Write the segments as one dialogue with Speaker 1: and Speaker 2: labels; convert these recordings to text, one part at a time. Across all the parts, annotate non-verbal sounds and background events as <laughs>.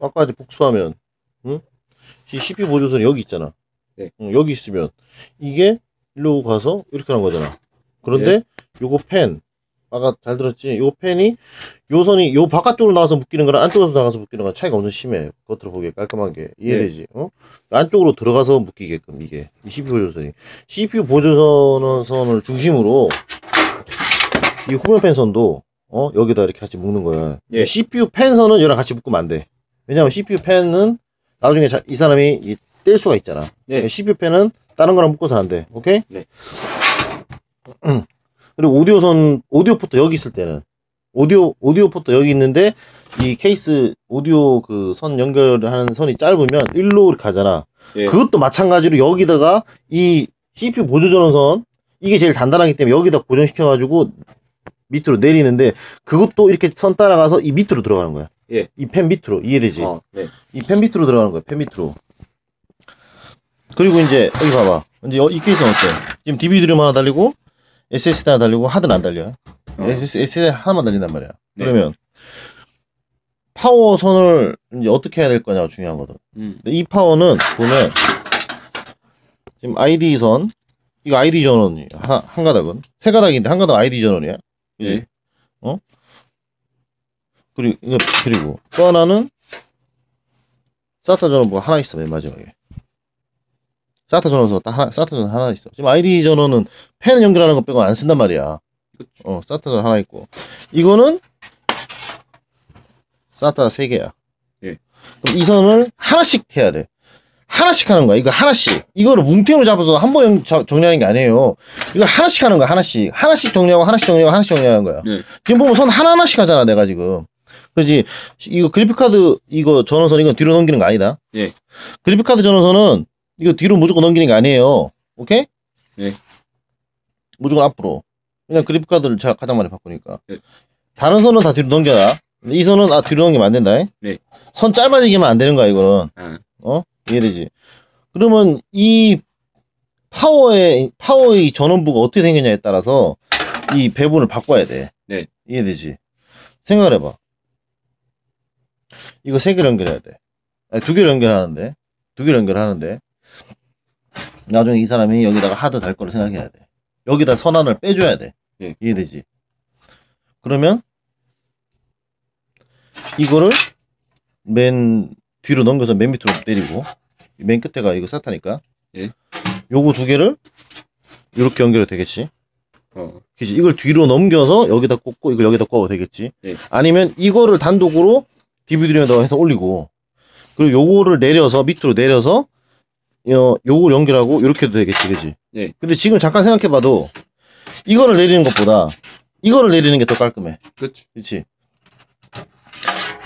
Speaker 1: 아까 이제 복수하면, 응? 이 CPU 보조선이 여기 있잖아.
Speaker 2: 네.
Speaker 1: 응, 여기 있으면, 이게 일로 가서 이렇게 하는 거잖아. 그런데,
Speaker 2: 예.
Speaker 1: 요거 펜, 아까 잘 들었지? 요 펜이, 요 선이 요 바깥쪽으로 나가서 묶이는 거랑 안쪽으로 나가서 묶이는 거랑 차이가 엄청 심해. 겉으로 보기에 깔끔한 게. 이해되지? 어? 안쪽으로 들어가서 묶이게끔, 이게. 이 CPU 보조선이. CPU 보조선을 중심으로, 이 후면 펜선도, 어? 여기다 이렇게 같이 묶는 거야.
Speaker 2: 예.
Speaker 1: CPU 펜선은 얘랑 같이 묶으면 안 돼. 왜냐면 CPU 펜은 나중에 자- 이 사람이 이- 뗄 수가 있잖아.
Speaker 2: 네.
Speaker 1: CPU 펜은 다른 거랑 묶어서 안 돼. 오케이?
Speaker 2: 네. <clears throat>
Speaker 1: 그리고 오디오선, 오디오 포트 여기 있을 때는 오디오, 오디오 포트 여기 있는데 이 케이스 오디오 그 선 연결하는 선이 짧으면 일로 이렇게 가잖아.
Speaker 2: 예.
Speaker 1: 그것도 마찬가지로 여기다가 이 CPU 보조 전원선 이게 제일 단단하기 때문에 여기다 고정시켜가지고 밑으로 내리는데 그것도 이렇게 선 따라가서 이 밑으로 들어가는 거야.
Speaker 2: 예.
Speaker 1: 이 펜 밑으로 이해되지?
Speaker 2: 어, 네.
Speaker 1: 이 펜 밑으로 들어가는 거야. 펜 밑으로. 그리고 이제 여기 봐봐. 이제 여- 이 케이스는 어때? 지금 DVD-룸 하나 달리고 SSD 하나 달리고 하드는 안 달려.
Speaker 2: 어.
Speaker 1: SSD 하나만 달린단 말이야.
Speaker 2: 네.
Speaker 1: 그러면 파워 선을 이제 어떻게 해야 될 거냐가 중요하거든.
Speaker 2: 음.
Speaker 1: 근데 이 파워는 보면 지금 ID 선 이거 ID 전원이 하나 한 가닥은 세 가닥인데 한 가닥 ID 전원이야.
Speaker 2: 예.
Speaker 1: 어? 그리고 그리고 또 하나는 사타 전원 뭐 하나 있어 맨 마지막에. 사타 전원서 딱 하나 사타 전원 하나 있어. 지금 ID 전원은 펜 연결하는 거 빼고 안 쓴단 말이야.
Speaker 2: 그쵸.
Speaker 1: 어 사타 전원 하나 있고 이거는 사타 세 개야.
Speaker 2: 예.
Speaker 1: 그럼 이 선을 하나씩 해야 돼. 하나씩 하는 거야. 이거 하나씩. 이거를 뭉탱이로 잡아서 한 번 정리하는 게 아니에요. 이걸 하나씩 하는 거야. 하나씩. 하나씩 정리하고 하나씩 정리하고 하나씩 정리하는 거야.
Speaker 2: 네.
Speaker 1: 지금 보면 선 하나하나씩 하잖아, 내가 지금. 그지 이거 그래픽카드, 이거 전원선, 이건 뒤로 넘기는 거 아니다.
Speaker 2: 예.
Speaker 1: 그래픽카드 전원선은 이거 뒤로 무조건 넘기는 게 아니에요. 오케이?
Speaker 2: 예.
Speaker 1: 무조건 앞으로. 그냥 그래픽카드를 제가 가장 많이 바꾸니까.
Speaker 2: 예.
Speaker 1: 다른 선은 다 뒤로 넘겨라. 이 선은 아, 뒤로 넘기면 안 된다.
Speaker 2: 네.
Speaker 1: 선 짧아지기만 안 되는 거야, 이거는.
Speaker 2: 아,
Speaker 1: 어? 이해되지? 그러면 이 파워의, 파워의 전원부가 어떻게 생겼냐에 따라서 이 배분을 바꿔야 돼.
Speaker 2: 네.
Speaker 1: 이해되지? 생각을 해봐. 이거 세 개를 연결해야 돼. 아니, 두 개를 연결하는데, 두 개를 연결하는데, 나중에 이 사람이 여기다가 하드 달 거를 생각해야 돼. 여기다 선안을 빼줘야 돼.
Speaker 2: 예.
Speaker 1: 이해되지? 그러면, 이거를 맨 뒤로 넘겨서 맨 밑으로 내리고, 맨 끝에가 이거 사타니까,
Speaker 2: 예.
Speaker 1: 요거 두 개를 이렇게 연결해도 되겠지?
Speaker 2: 어,
Speaker 1: 그지? 이걸 뒤로 넘겨서 여기다 꽂고 이걸 여기다 꽂아도 되겠지?
Speaker 2: 예.
Speaker 1: 아니면 이거를 단독으로 DVD에다가 해서 올리고 그리고 요거를 내려서 밑으로 내려서 어, 요걸 연결하고 이렇게 해도 되겠지, 그지?
Speaker 2: 예.
Speaker 1: 근데 지금 잠깐 생각해봐도 이거를 내리는 것보다 이거를 내리는 게 더 깔끔해,
Speaker 2: 그렇죠.
Speaker 1: 그렇지?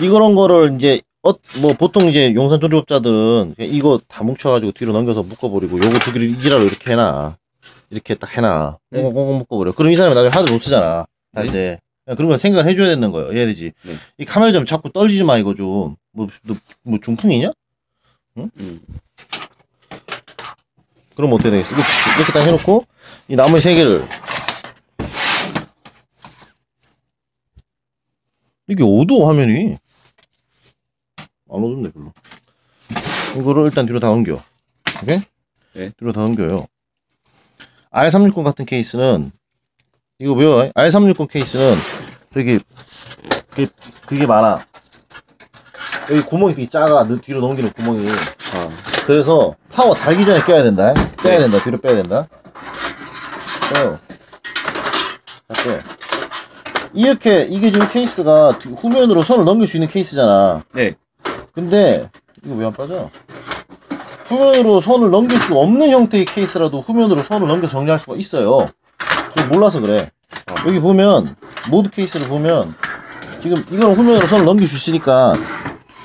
Speaker 1: 이런 거를 이제 어, 뭐 보통 이제 용산 조립업자들은 이거 다 뭉쳐가지고 뒤로 넘겨서 묶어버리고 요거 두 개를 이기라로 이렇게 해놔. 이렇게 딱 해놔.
Speaker 2: 네.
Speaker 1: 꽁꽁꽁 묶어버려. 그럼 이 사람이 나중에 하드 못 쓰잖아. 할
Speaker 2: 네.
Speaker 1: 때. 그런 거 생각을 해줘야 되는 거예요. 이해야 되지?
Speaker 2: 네.
Speaker 1: 이 카메라 좀 자꾸 떨리지 마, 이거 좀. 뭐, 너, 뭐 중풍이냐?
Speaker 2: 음.
Speaker 1: 그럼 어떻게 되겠어? 이렇게, 이렇게 딱 해놓고, 이 나머지 세 개를. 이게 어두워, 화면이. 안 어둡네, 별로. 이거를 일단 뒤로 다 넘겨. 오케이?
Speaker 2: 네.
Speaker 1: 뒤로 다 넘겨요. R360 같은 케이스는, 이거 외워. R360 케이스는, 되게, 그게, 그게 많아. 여기 구멍이 되게 작아. 너 뒤로 넘기는 구멍이.
Speaker 2: 아,
Speaker 1: 그래서 파워 달기 전에 껴야 된다. 빼야 된다. 뒤로 빼야 된다. 빼요. 자, 빼. 이렇게 이게 지금 케이스가 뒤- 후면으로 손을 넘길 수 있는 케이스잖아.
Speaker 2: 네.
Speaker 1: 근데 이거 왜 안 빠져? 후면으로 손을 넘길 수 없는 형태의 케이스라도 후면으로 손을 넘겨 정리할 수가 있어요. 몰라서 그래.
Speaker 2: 어.
Speaker 1: 여기 보면 모드 케이스를 보면 지금 이거는 후면으로 손을 넘길 수 있으니까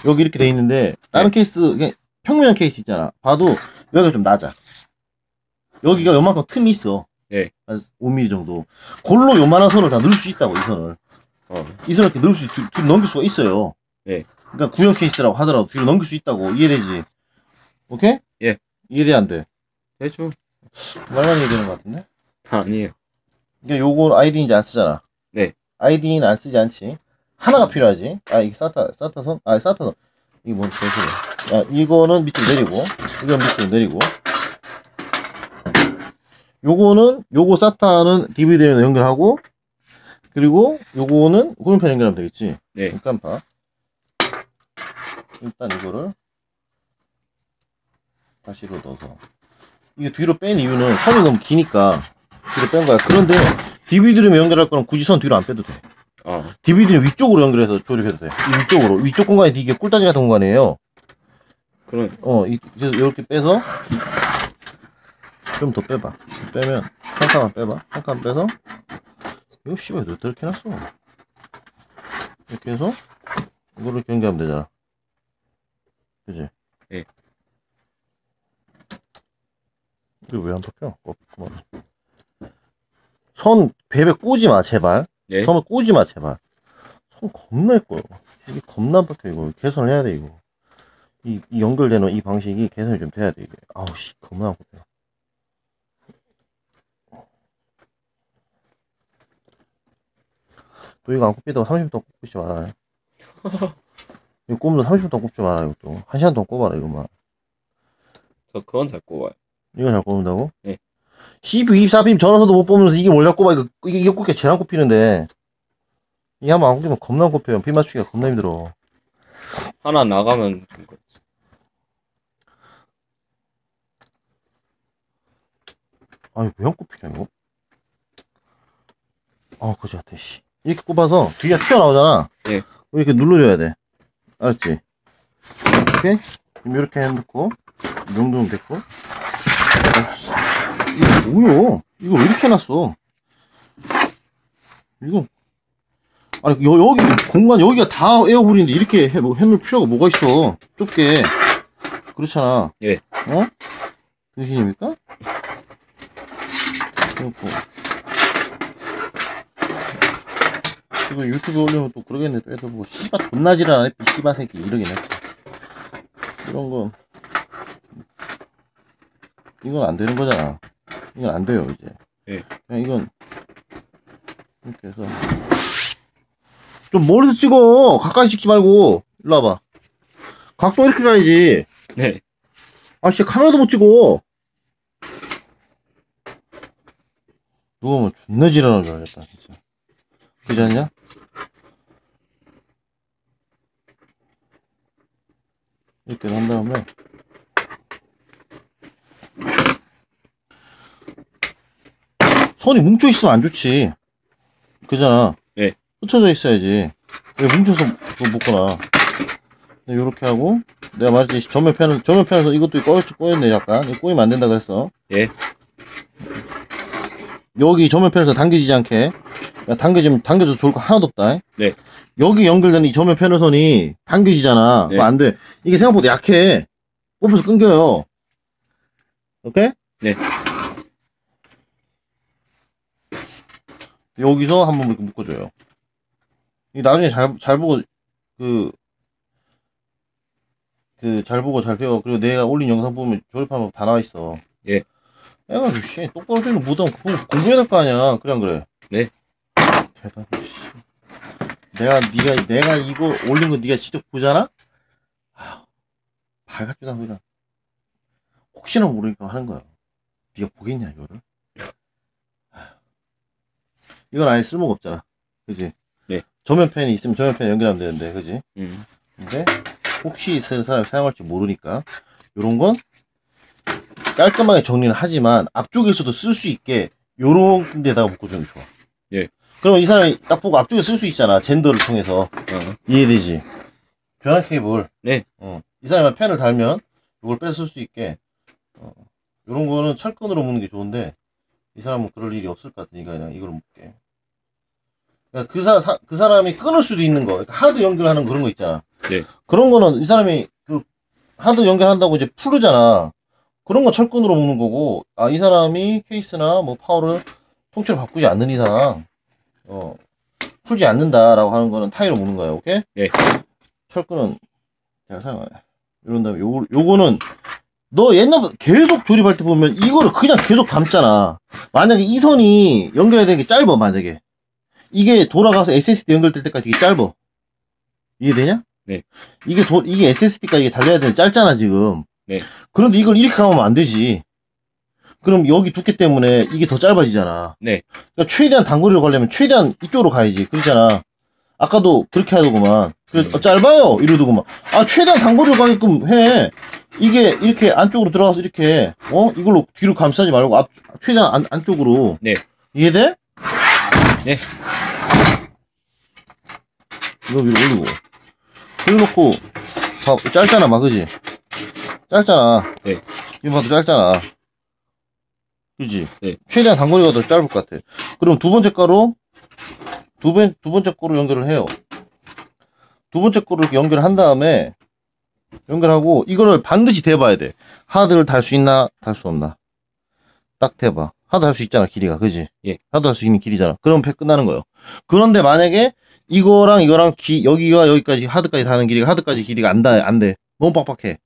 Speaker 1: 여기 이렇게 돼 있는데 다른 케이스 그냥 평면 케이스 있잖아. 봐도 여기가 좀 낮아. 여기가 요만큼 틈이 있어.
Speaker 2: 예.
Speaker 1: 한 5mm 정도. 골로 요만한 선을 다 넣을 수 있다고 이 선을.
Speaker 2: 어,
Speaker 1: 이 선을 이렇게 넣을 수, 뒤, 뒤로 넘길 수가 있어요.
Speaker 2: 예.
Speaker 1: 그러니까 구형 케이스라고 하더라도 뒤로 넘길 수 있다고 이해되지? 오케이?
Speaker 2: 예.
Speaker 1: 이해돼 안 돼?
Speaker 2: 되죠.
Speaker 1: 말만 얘기하는 것 같은데?
Speaker 2: 아니에요.
Speaker 1: 이게 요거 아이디 이제 안 쓰잖아.
Speaker 2: 네.
Speaker 1: 아이디는 안 쓰지 않지. 하나가 필요하지. 아, 이게 사타, 사타 선? 아, 사타 선. 이거 먼저 제소리. 아, 이거는 밑으로 내리고, 이건 밑으로 내리고. 요거는, 요거 사타는 DVD로 연결하고, 그리고 요거는 구름판 연결하면 되겠지.
Speaker 2: 네.
Speaker 1: 깜빡. 일단 이거를 다시로 넣어서. 이게 뒤로 뺀 이유는 선이 너무 기니까 뒤로 뺀 거야. 그런데 DVD로 연결할 거는 굳이 선 뒤로 안 빼도 돼.
Speaker 2: 아,
Speaker 1: DVD는 위쪽으로 연결해서 조립해도 돼. 이 위쪽으로. 위쪽 공간이 이게 꿀다지 같은 공간이에요.
Speaker 2: 그런,
Speaker 1: 어, 이, 그래서 이렇게 빼서 좀 더 빼봐. 빼면 한 칸만 빼봐. 한 칸 빼서 이거 씨발 왜 이렇게 해놨어? 이렇게 해서 이거를 연결하면 되잖아. 그지?
Speaker 2: 예.
Speaker 1: 이거 왜 안 바뀌어? 어, 그만. 선 베베 꼬지 마 제발.
Speaker 2: 예.
Speaker 1: 선을 꼬지 마 제발. 선 겁나 예뻐요. 이게 겁나 안 바뀌어 이거 개선을 해야 돼 이거. 이, 이 연결되는 이 방식이 개선이 좀 돼야 돼 이게. 아우 씨 겁나 안 바뀌어. 또 이거 안 꼽히다가 30분 동안 꼽지 말아요. <laughs> 이거 꼽으면 30분 동안 꼽지 말아요 이것도. 1시간 동안 꼽아라 이거만.
Speaker 2: 저 그건 잘 꼽아요.
Speaker 1: 이거 잘 꼽는다고?
Speaker 2: 네.
Speaker 1: 12, 24빔 전화서도 못 뽑으면서 이게 몰라 꼽아. 이거, 이게, 이게 제일 안 꼽히는데. 이게 한번 안 꼽히면 겁나 안 꼽혀요. 비 맞추기가 겁나 힘들어.
Speaker 2: 하나 나가면 된 거.
Speaker 1: 아니, 왜 안 꼽히냐, 이거? 아, 그지 같아, 씨. 이렇게 꼽아서 뒤가 튀어나오잖아.
Speaker 2: 예.
Speaker 1: 이렇게 눌러줘야 돼. 알았지? 이렇게? 이렇게 해놓고, 이 정도면 됐고. 이거 뭐야? 이거 왜 이렇게 해놨어? 이거. 아니, 여, 여기, 공간, 여기가 다 에어홀인데 이렇게 해, 뭐, 해놓을 필요가 뭐가 있어. 좁게. 그렇잖아.
Speaker 2: 예.
Speaker 1: 어? 등신입니까? 그렇고. 이거 유튜브에 올리면 또 그러겠네. 또 애들 뭐, 씨발 존나 지랄하네. 이 씨발 새끼. 이러겠네. 이런 건. 이건 안 되는 거잖아. 이건 안 돼요, 이제.
Speaker 2: 예.
Speaker 1: 그냥 이건. 이렇게 해서. 좀 멀리서 찍어! 가까이 찍지 말고. 일로 와봐. 각도 이렇게 가야지.
Speaker 2: 네.
Speaker 1: 아, 진짜 카메라도 못 찍어. 누가 보면 존나 지랄하는 줄 알겠다, 진짜. 그지 않냐? 이렇게 한 다음에. 선이 뭉쳐있으면 안 좋지. 그잖아.
Speaker 2: 네.
Speaker 1: 흩어져 있어야지. 왜 뭉쳐서 그거 먹거나. 요렇게 하고, 내가 말했지, 전면편을, 전면편에서 이것도 꼬였, 꼬였네, 약간. 꼬이면 안 된다 그랬어.
Speaker 2: 예.
Speaker 1: 여기 전면편에서 당겨지지 않게. 야, 당겨지면, 당겨도 좋을 거 하나도 없다.
Speaker 2: 네.
Speaker 1: 여기 연결되는 이 전면 편의선이 당겨지잖아.
Speaker 2: 네.
Speaker 1: 안 돼. 이게 생각보다 약해. 꼽혀서 끊겨요. 오케이?
Speaker 2: 네.
Speaker 1: 여기서 한번 이렇게 묶어줘요. 이 나중에 잘, 잘 보고, 그, 그, 잘 보고 잘 배워. 그리고 내가 올린 영상 보면 조립하면 다 나와 있어.
Speaker 2: 예.
Speaker 1: 애가, 씨, 똑바로 되는 무덤 그거 공부해야 될 거 아니야. 안 그래?
Speaker 2: 네.
Speaker 1: 대단, 씨. 내가, 니가, 내가 이거 올린 거 니가 직접 보잖아? 아휴, 발같지도 않고 그냥. 혹시나 모르니까 하는 거야. 니가 보겠냐, 이거를? 이건 아예 쓸모가 없잖아. 그지?
Speaker 2: 네.
Speaker 1: 조면펜이 있으면 조면펜 연결하면 되는데, 그지?
Speaker 2: 음.
Speaker 1: 근데 혹시 있을 사람이 사용할지 모르니까 요런 건 깔끔하게 정리는 하지만 앞쪽에서도 쓸 수 있게 요런 데다가 묶어주는 게 좋아.
Speaker 2: 예.
Speaker 1: 그럼 이 사람이 딱 보고 앞쪽에 쓸 수 있잖아. 젠더를 통해서.
Speaker 2: 어.
Speaker 1: 이해되지? 변환 케이블.
Speaker 2: 네.
Speaker 1: 어. 이 사람이 펜을 달면 이걸 빼서 쓸 수 있게. 어. 요런 거는 철근으로 묶는 게 좋은데 이 사람은 그럴 일이 없을 것 같으니까 그냥 이걸 묶게. 그러니까 그, 사, 사- 그 사람이 끊을 수도 있는 거. 그러니까 하드 연결하는 그런 거 있잖아.
Speaker 2: 네.
Speaker 1: 그런 거는 이 사람이 그 하드 연결한다고 이제 풀르잖아. 그런 거 철근으로 묶는 거고, 아, 이 사람이 케이스나 뭐 파워를 통째로 바꾸지 않는 이상, 어, 풀지 않는다라고 하는 거는 타이로 묶는 거야, 오케이?
Speaker 2: 예.
Speaker 1: 철근은 제가 사용해. 이런 다음에 요거, 요거는 너 옛날 계속 조립할 때 보면 이거를 그냥 계속 감잖아. 만약에 이 선이 연결해야 되는 게 짧아, 만약에. 이게 돌아가서 SSD 연결될 때까지 되게 짧아. 이해되냐?
Speaker 2: 네.
Speaker 1: 이게 도, 이게 SSD가 이게 달려야 되는 짧잖아, 지금.
Speaker 2: 네.
Speaker 1: 그런데 이걸 이렇게 가면 안 되지. 그럼 여기 두께 때문에 이게 더 짧아지잖아.
Speaker 2: 네.
Speaker 1: 그러니까 최대한 단거리로 가려면 최대한 이쪽으로 가야지. 그러잖아. 아까도 그렇게 하더구만. 그래,
Speaker 2: 음.
Speaker 1: 어, 짧아요. 이러더구만. 아, 최대한 단거리로 가게끔 해. 이게 이렇게 안쪽으로 들어가서 이렇게, 어? 이걸로 뒤로 감싸지 말고 앞, 최대한 안, 안쪽으로.
Speaker 2: 네.
Speaker 1: 이해돼?
Speaker 2: 네.
Speaker 1: 이거 위로 올리고. 그래놓고, 봐, 짧잖아, 막, 그지? 짧잖아.
Speaker 2: 네.
Speaker 1: 이거 봐도 짧잖아. 그지?
Speaker 2: 네.
Speaker 1: 최대한 단거리가 더 짧을 것 같아. 그럼 두 번째 가로, 두 번, 두 번째 거로 연결을 해요. 두 번째 거로 이렇게 연결을 한 다음에, 연결하고, 이거를 반드시 대봐야 돼. 하드를 달 수 있나, 달 수 없나. 딱 대봐. 하드 할 수 있잖아, 길이가. 그지?
Speaker 2: 예.
Speaker 1: 하드 할 수 있는 길이잖아. 그럼 팩 끝나는 거예요. 그런데 만약에, 이거랑 이거랑 기, 여기와 여기까지 하드까지 다는 길이가 하드까지 길이가 안 닿아, 안 돼. 너무 빡빡해.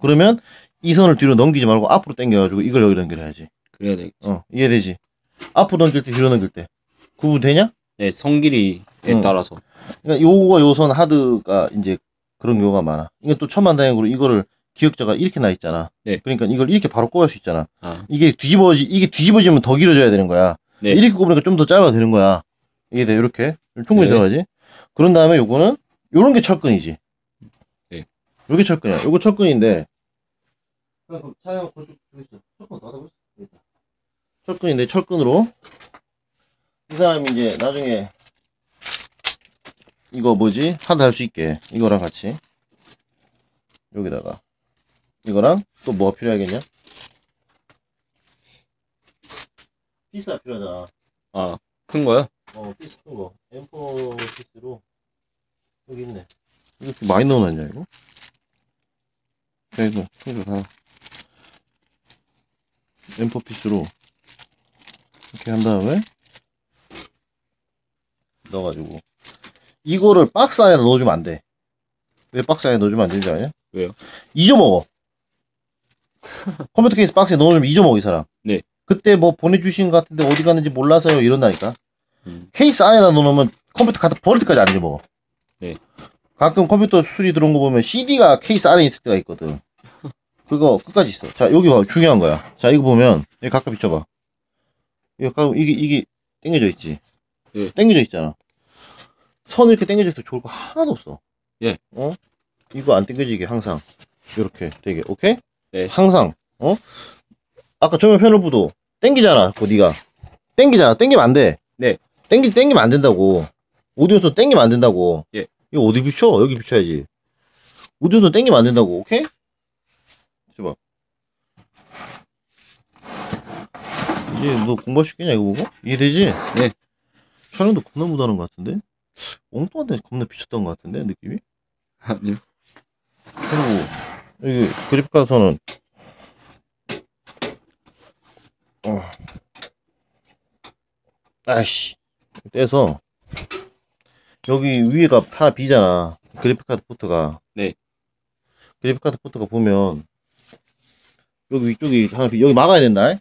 Speaker 1: 그러면 이 선을 뒤로 넘기지 말고 앞으로 당겨가지고 이걸 여기 연결해야지.
Speaker 2: 그래야 되겠지.
Speaker 1: 어, 이해되지? 앞으로 넘길 때 뒤로 넘길 때. 구분 되냐?
Speaker 2: 네, 성길이에
Speaker 1: 응.
Speaker 2: 따라서.
Speaker 1: 그러니까 요거가 요선 하드가 이제 그런 경우가 많아. 이건 또 천만다행으로 이거를 기억자가 이렇게 나 있잖아.
Speaker 2: 네.
Speaker 1: 그러니까 이걸 이렇게 바로 꼽을 수 있잖아.
Speaker 2: 아,
Speaker 1: 이게 뒤집어지, 이게 뒤집어지면 더 길어져야 되는 거야.
Speaker 2: 네.
Speaker 1: 이렇게 꼽으니까 좀 더 짧아 되는 거야. 이게 돼, 이렇게. 충분히
Speaker 2: 네.
Speaker 1: 들어가지. 그런 다음에 요거는, 요런 게 철근이지.
Speaker 2: 네.
Speaker 1: 요게 철근이야. 요거 철근인데, 차량 그쪽 저기 있어. 철근 있다. 철근인데, 철근으로, 이 사람이 이제 나중에, 이거 뭐지? 하드 할 수 있게. 이거랑 같이. 여기다가. 이거랑 또 뭐가 필요하겠냐? 피스가 필요하잖아.
Speaker 2: 아, 큰 거요?
Speaker 1: 어, 피스 큰 거. M4 피스로. 여기 있네. 이렇게 많이 넣어놨냐, 이거? 자, 이거, 큰거 달아. M4 피스로. 이렇게 한 다음에. 넣어가지고. 이거를 박스 안에 넣어주면 안 돼. 왜 박스 안에 넣어주면 안 되는지 아냐?
Speaker 2: 왜요?
Speaker 1: 잊어먹어. <laughs> 컴퓨터 케이스 박스에 넣어주면 잊어먹어, 이 사람.
Speaker 2: 네.
Speaker 1: 그때 뭐 보내주신 것 같은데 어디 갔는지 몰라서요, 이런다니까.
Speaker 2: 음,
Speaker 1: 케이스 안에다 넣어놓으면 컴퓨터 갖다 버릴 때까지 안 잊어먹어.
Speaker 2: 네.
Speaker 1: 가끔 컴퓨터 수리 들어온 거 보면 CD가 케이스 안에 있을 때가 있거든. <laughs> 그거 끝까지 있어. 자, 여기 봐. 중요한 거야. 자, 이거 보면, 여기 가끔 비춰봐. 이거 가끔, 이게, 이게 땡겨져 있지.
Speaker 2: 예.
Speaker 1: 땡겨져 있잖아. 선 이렇게 있어 좋을 거 하나도 없어.
Speaker 2: 예.
Speaker 1: 어? 이거 안 땡겨지게 항상. 이렇게 되게, 오케이?
Speaker 2: 네.
Speaker 1: 항상, 어? 아까 정면 패널부도 땡기잖아, 그 니가. 땡기잖아. 땡기면 안 돼.
Speaker 2: 네.
Speaker 1: 땡기, 땡기면 안 된다고. 오디오선 땡기면 안 된다고.
Speaker 2: 예.
Speaker 1: 이거 어디 비춰? 여기 비춰야지. 오디오선 땡기면 안 된다고, 오케이? 줘봐. 이제 너 공부할 수 있겠냐, 이거 보고? 이해되지?
Speaker 2: 네.
Speaker 1: 촬영도 겁나 못하는 것 같은데? 엉뚱한데 겁나 비쳤던 것 같은데, 느낌이?
Speaker 2: 아니요.
Speaker 1: 그리고, 여기 그래픽카드선은, 어. 아이씨. 떼서, 여기 위에가 하나 비잖아. 그래픽카드 포트가.
Speaker 2: 네.
Speaker 1: 그래픽카드 포트가 보면, 여기 위쪽이 하나 비, 여기 막아야 된다.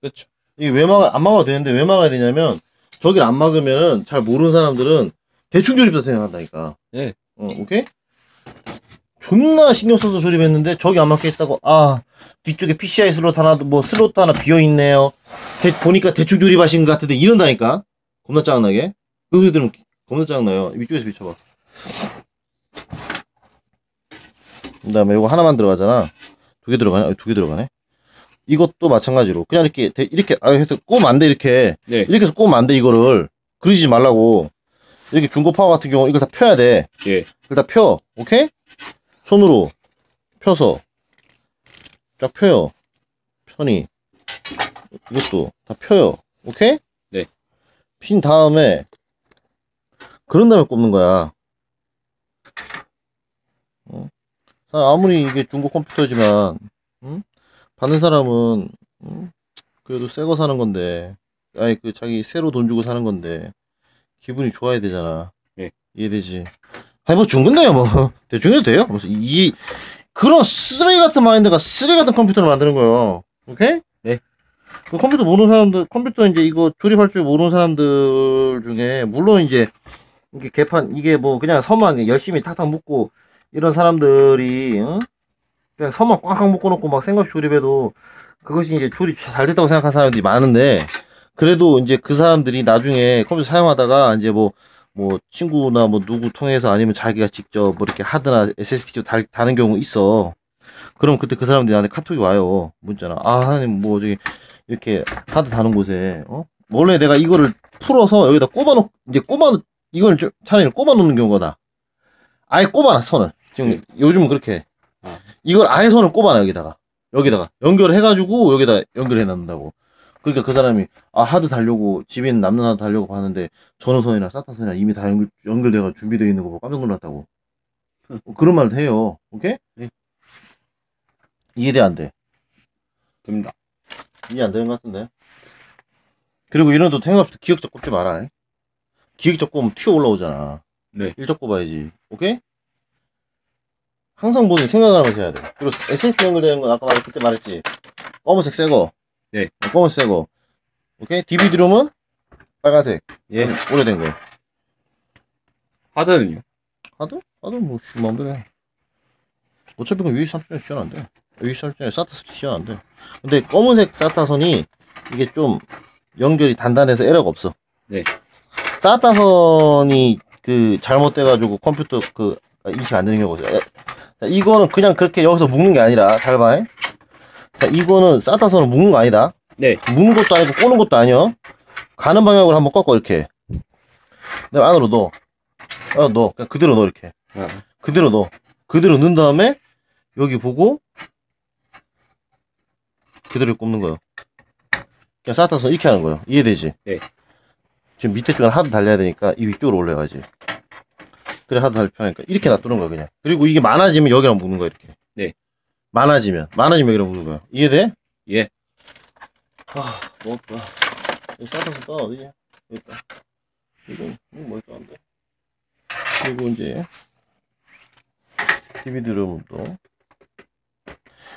Speaker 2: 그렇죠.
Speaker 1: 이게 왜 막아, 안 막아도 되는데 왜 막아야 되냐면, 저기를 안 막으면은 잘 모르는 사람들은 대충 조립다 생각한다니까.
Speaker 2: 네.
Speaker 1: 어, 오케이? 존나 신경 써서 조립했는데 저기 안 막혀 있다고, 아, 뒤쪽에 PCI 슬롯 하나, 뭐 슬롯 하나 비어 있네요. 대- 보니까 대충 조립하신 것 같은데 이런다니까. 겁나 짜증나게. 그 소리 들으면 겁나 짜증나요. 위쪽에서 비춰봐. 그 다음에 이거 하나만 들어가잖아. 두 개 들어가네? 두개 들어가네? 이것도 마찬가지로. 그냥 이렇게, 대- 이렇게, 아, 해서 꼬면 안 돼, 이렇게.
Speaker 2: 네.
Speaker 1: 이렇게 해서 꼬면 안 돼, 이거를. 그러지 말라고. 이렇게 중고 파워 같은 경우 이걸 다 펴야 돼.
Speaker 2: 예.
Speaker 1: 이걸 다 펴. 오케이? 손으로 펴서 쫙 펴요. 편이. 이것도 다 펴요. 오케이?
Speaker 2: 네.
Speaker 1: 핀 다음에 그런 다음에 꼽는 거야. 어? 사- 아무리 이게 중고 컴퓨터지만 응? 받는 사람은 응? 그래도 새 거 사는 건데 아니 그 자기 새로 돈 주고 사는 건데 기분이 좋아야 되잖아.
Speaker 2: 네.
Speaker 1: 이해되지? 아니 뭐 중근데요 뭐 <laughs> 대충 해도 돼요. 무슨 이 그런 쓰레기 같은 마인드가 쓰레기 같은 컴퓨터를 만드는 거예요. 오케이?
Speaker 2: 네.
Speaker 1: 그 컴퓨터 모르는 사람들 컴퓨터 이제 이거 조립할 줄 모르는 사람들 중에 물론 이제 이게 개판 이게 뭐 그냥 서만 열심히 탁탁 묶고 이런 사람들이 응? 그냥 선만 꽉꽉 묶어놓고 막 생각 조립해도 그것이 이제 조립 잘 됐다고 생각하는 사람들이 많은데 그래도 이제 그 사람들이 나중에 컴퓨터 사용하다가 이제 뭐 뭐 친구나 뭐 누구 통해서 아니면 자기가 직접 뭐 이렇게 하드나 SSD 좀 달, 다는 경우 있어. 그럼 그때 그 사람들이 나한테 카톡이 와요. 문자나. 아, 하나님 뭐 저기 이렇게 하드 다는 곳에 어? 원래 내가 이거를 풀어서 여기다 꼽아놓 이제 꼽아 이걸 좀 차라리 꼽아 놓는 경우가 나. 아예 꼽아놔 선을. 지금
Speaker 2: 네.
Speaker 1: 요즘은 그렇게 해.
Speaker 2: 아.
Speaker 1: 이걸 아예 선을 꼽아놔 여기다가 여기다가 연결을 해가지고 여기다 연결해 놔는다고. 그러니까 그 사람이 아 하드 달려고 집에 있는 남는 하드 달려고 봤는데 전원선이나 사타선이나 이미 다 연결, 연결돼가 준비되어 있는 거 보고 깜짝 놀랐다고. 어, 그런 말도 해요. 오케이?
Speaker 2: 네.
Speaker 1: 이해돼 안 돼?
Speaker 2: 됩니다.
Speaker 1: 이해 안 되는 것 같은데. 그리고 이런 또 생각없이 기억적 꼽지 마라. 잉? 기억적 꼽으면 튀어 올라오잖아.
Speaker 2: 네.
Speaker 1: 일적 꼽아야지. 오케이? 항상 보니 생각을 하면서 해야 돼. 그리고 SSD 연결되는 건 아까 말 그때 말했지. 검은색 새 거.
Speaker 2: 네.
Speaker 1: 어, 검은색 새 거. 오케이? DVD롬은 빨간색.
Speaker 2: 예.
Speaker 1: 오래된 거.
Speaker 2: 하드는요?
Speaker 1: 하도? 하도 뭐, 씨, 마음대로 해. 어차피 그건 UH3.0 지원 안 돼. UH3.0 사타 지원 안 돼. 근데 검은색 사타선이 이게 좀 연결이 단단해서 에러가 없어.
Speaker 2: 네.
Speaker 1: 사타선이 그 잘못돼가지고 컴퓨터 그 인식 안 되는 경우가 있어요. 자, 이거는 그냥 그렇게 여기서 묶는 게 아니라 잘 봐. 자, 이거는 사타선을 묶는 거 아니다.
Speaker 2: 네.
Speaker 1: 묶는 것도 아니고 꼬는 것도 아니야. 가는 방향으로 한번 꺾어 이렇게. 내가 안으로 넣어. 어, 넣어. 그냥 그대로 넣어 이렇게.
Speaker 2: 아,
Speaker 1: 그대로 넣어. 그대로 넣은 다음에 여기 보고 그대로 꼽는 거예요. 그냥 쌓아서 이렇게 하는 거예요. 이해되지?
Speaker 2: 네.
Speaker 1: 지금 밑에 쪽은 하드 달려야 되니까 이 위쪽으로 올려야지. 그래 하드 달릴 편하니까 이렇게 놔두는 거야 그냥. 그리고 이게 많아지면 여기랑 묶는 거야 이렇게.
Speaker 2: 네.
Speaker 1: 많아지면 많아지면 여기랑 묶는 거야. 이해돼?
Speaker 2: 예.
Speaker 1: 아 너무 좋아. 여기 쌓아서 떠 어디냐? 여기 있다. 이거 이거 뭐 있다 안 돼. 그리고 이제 DVD룸도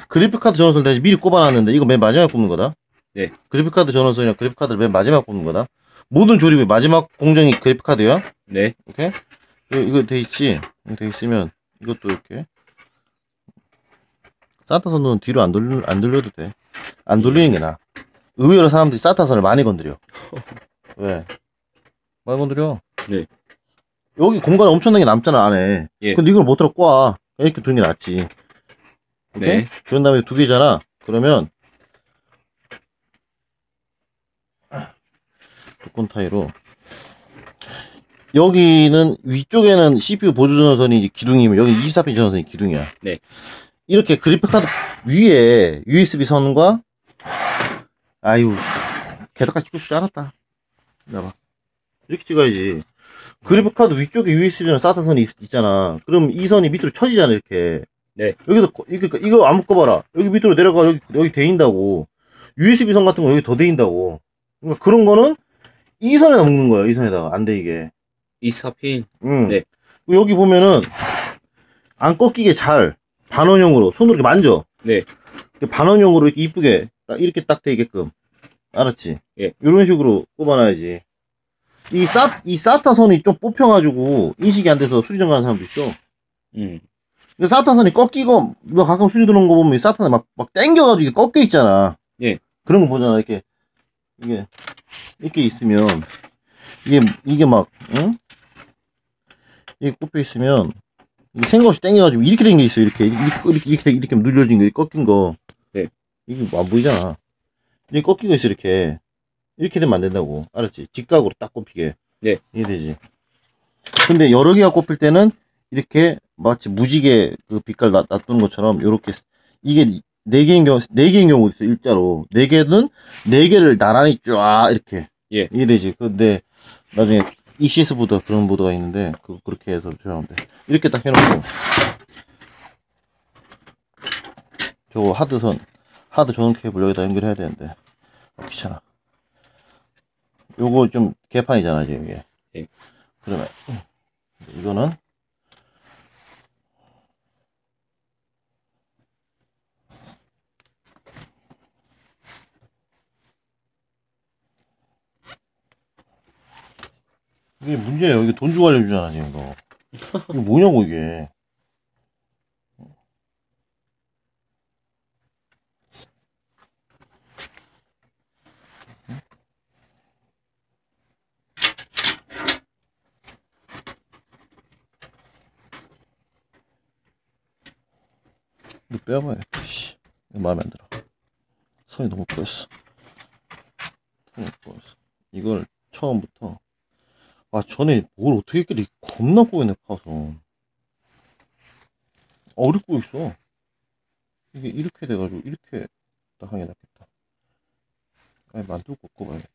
Speaker 1: 그래픽카드 전원선을 내가 미리 꼽아놨는데 이거 맨 마지막에 꼽는 거다.
Speaker 2: 네.
Speaker 1: 그래픽카드 전원선이랑 그래픽카드를 맨 마지막에 꼽는 거다. 모든 조립의 마지막 공정이 그래픽카드야.
Speaker 2: 네.
Speaker 1: 오케이? 이거, 이거 돼 있지? 이거 돼 있으면 이것도 이렇게 사타선은 뒤로 안, 돌려, 안 돌려도 돼. 안 돌리는 게 나아. 의외로 사람들이 사타선을 많이 건드려. <laughs> 왜? 많이 건드려.
Speaker 2: 네.
Speaker 1: 여기 공간 엄청나게 남잖아, 안에.
Speaker 2: 예.
Speaker 1: 근데 이걸 못 들어 꽈. 이렇게 두는 게 낫지. 오케이?
Speaker 2: 네.
Speaker 1: 그런 다음에 두 개잖아. 그러면 조건 타이로 여기는 위쪽에는 CPU 보조 전원선이 이제 기둥이면 여기 24핀 전원선이 기둥이야.
Speaker 2: 네.
Speaker 1: 이렇게 그래픽카드 위에 USB 선과 아유 게다가 찍을 줄 알았다. 나봐. 이렇게 찍어야지. 그래픽카드 위쪽에 USB랑 SATA 선이 있, 잖아 그럼 이 선이 밑으로 쳐지잖아 이렇게.
Speaker 2: 네.
Speaker 1: 여기도 거- 이거 이거 안 묶어봐라. 여기 밑으로 내려가 여기 여기 데인다고. USB 선 같은 거 여기 더 데인다고. 그러니까 그런 거는 이 선에다 묶는 거야. 이 선에다가 안 데이게.
Speaker 2: 24핀.
Speaker 1: 응.
Speaker 2: 네.
Speaker 1: 여기 보면은 안 꺾이게 잘 반원형으로 손으로 이렇게 만져.
Speaker 2: 네.
Speaker 1: 이렇게 반원형으로 이렇게 이쁘게 딱 이렇게 딱 되게끔. 알았지?
Speaker 2: 예.
Speaker 1: 이런 식으로 꼽아놔야지. 이 사, 이 사타 선이 좀 뽑혀가지고 인식이 안 돼서 수리점 가는 사람도 있어.
Speaker 2: 음.
Speaker 1: 근데 사타 선이 꺾이고, 너 가끔 수리 들어온 거 보면 이 사타는 막, 막 땡겨가지고 꺾여 있잖아.
Speaker 2: 예.
Speaker 1: 그런 거 보잖아. 이렇게, 이게, 이렇게 있으면, 이게, 이게 막, 응? 이게 꼽혀 있으면, 생각 없이 땡겨가지고 이렇게 된 게 있어. 이렇게, 이렇게, 이렇게, 이렇게, 이렇게 눌려진 거, 이렇게 꺾인 거.
Speaker 2: 네.
Speaker 1: 이게 뭐안 보이잖아. 이게 꺾이고 있어, 이렇게. 이렇게 되면 안 된다고. 알았지? 직각으로 딱 꼽히게.
Speaker 2: 네.
Speaker 1: 이해되지? 근데 여러 개가 꼽힐 때는 이렇게 마치 무지개 그 빛깔 놔, 놔두는 것처럼 이렇게 이게 네 개인 경우 네 개인 경우 있어 일자로 네 개는 네 개를 나란히 쫙 이렇게
Speaker 2: 예.
Speaker 1: 이해되지? 근데 나중에 ECS 보드 그런 보드가 있는데 그 그렇게 해서 조정하면 돼. 이렇게 딱 해놓고 저거 하드선 하드 전원 케이블 여기다 연결해야 되는데 아, 귀찮아. 요거 좀 개판이잖아 지금 이게.
Speaker 2: 예.
Speaker 1: 그러면 이거는 이게 문제예요. 이게 돈 주고 알려주잖아, 지금 이거. 이게 뭐냐고, 이게. 이거 빼봐야 씨. 마음에 안 들어. 선이 너무 꼬였어. 너무 꼬였어. 이걸 처음부터 아 전에 뭘 어떻게 했길래 겁나 꼬였네 파서. 어리 꼬였어. 이게 이렇게 돼가지고 이렇게 딱 하는 게 낫겠다. 아니 만들고 꼽아야겠다.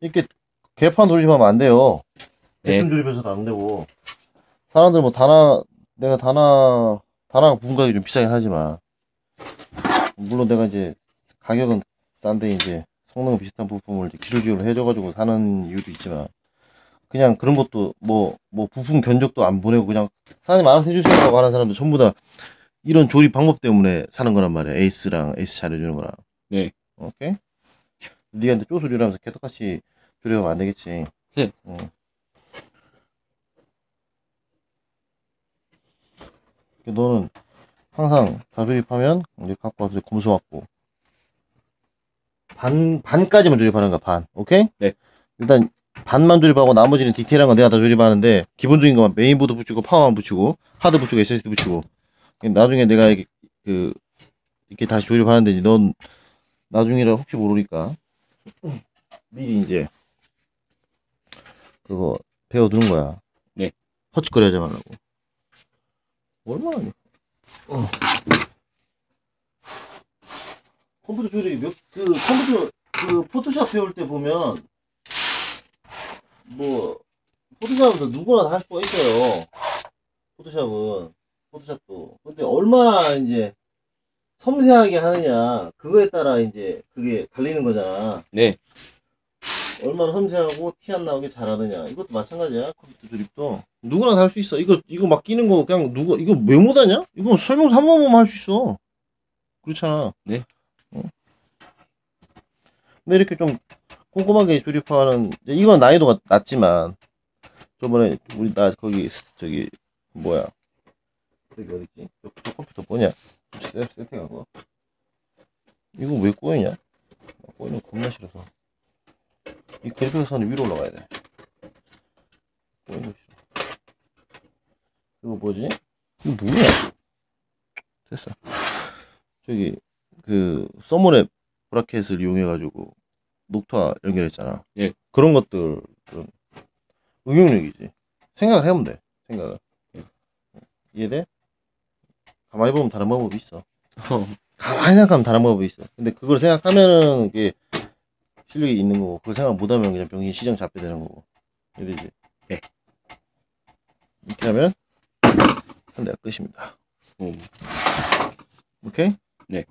Speaker 1: 이렇게 개판 조립하면 안 돼요.
Speaker 2: 네.
Speaker 1: 대충 조립해서도 안 되고. 사람들 뭐 다나 내가 다나 다나가 부분 가격이 좀 비싸긴 하지만. 물론 내가 이제 가격은 싼데 이제 성능 비슷한 부품을 이제 기술 지원을 해줘가지고 사는 이유도 있지만 그냥 그런 것도 뭐뭐 부품 견적도 안 보내고 그냥 사장님 알아서 해주세요라고 하는 사람들 전부 다 이런 조립 방법 때문에 사는 거란 말이야 에이스랑 에이스 잘해주는 거랑
Speaker 2: 네.
Speaker 1: 오케이 니한테 쪼수리라면서 개떡같이 조립하면 안 되겠지
Speaker 2: 네.
Speaker 1: 응. 너는 항상 다 조립하면 이제 갖고 와서 검수 갖고 반 반까지만 조립하는 거야 반 오케이?
Speaker 2: 네.
Speaker 1: 일단 반만 조립하고 나머지는 디테일한 건 내가 다 조립하는데 기본적인 것만 메인보드 붙이고 파워만 붙이고 하드 붙이고 SSD 붙이고 나중에 내가 이렇게 그 이렇게 다시 조립하는데 이제 넌 나중이라 혹시 모르니까 미리 이제 그거 배워두는 거야.
Speaker 2: 네.
Speaker 1: 허짓거리 하지 말라고. 얼마나 어. 컴퓨터 조립 몇, 그 컴퓨터 그 포토샵 배울 때 보면 뭐 포토샵은 누구나 다 할 수가 있어요. 포토샵은 포토샵도 근데 얼마나 이제 섬세하게 하느냐 그거에 따라 이제 그게 갈리는 거잖아.
Speaker 2: 네.
Speaker 1: 얼마나 섬세하고 티 안 나오게 잘하느냐 이것도 마찬가지야 컴퓨터 조립도 누구나 다 할 수 있어 이거 이거 막 끼는 거 그냥 누구 이거 왜 못하냐 이거 설명서 한 번만 할 수 있어 그렇잖아
Speaker 2: 네.
Speaker 1: 어? 근데 이렇게 좀 꼼꼼하게 조립하는 이건 난이도가 낮지만 저번에 우리 나 거기 저기 뭐야 저기 어딨지 저, 저 컴퓨터 뭐냐 세- 세팅하고 이거 왜 꼬이냐 꼬이는 거 겁나 싫어서 이 그래픽 선이 위로 올라가야 돼. 꼬이는 거 싫어. 이거 뭐지? 이거 뭐야? 됐어. 저기 그 서머랩 브라켓을 이용해가지고 녹타 연결했잖아.
Speaker 2: 예.
Speaker 1: 그런 것들은 응용력이지. 생각을 해보면 돼. 생각을.
Speaker 2: 예.
Speaker 1: 이해돼? 가만히 보면 다른 방법이 있어. 가만히 생각하면 다른 방법이 있어. 근데 그걸 생각하면은 이게 실력이 있는 거고, 그걸 생각 못하면 그냥 병신 시장 잡게 되는 거고. 이해되지?
Speaker 2: 네.
Speaker 1: 이렇게 하면 한 대가 끝입니다.
Speaker 2: 음.
Speaker 1: 오케이?
Speaker 2: 네.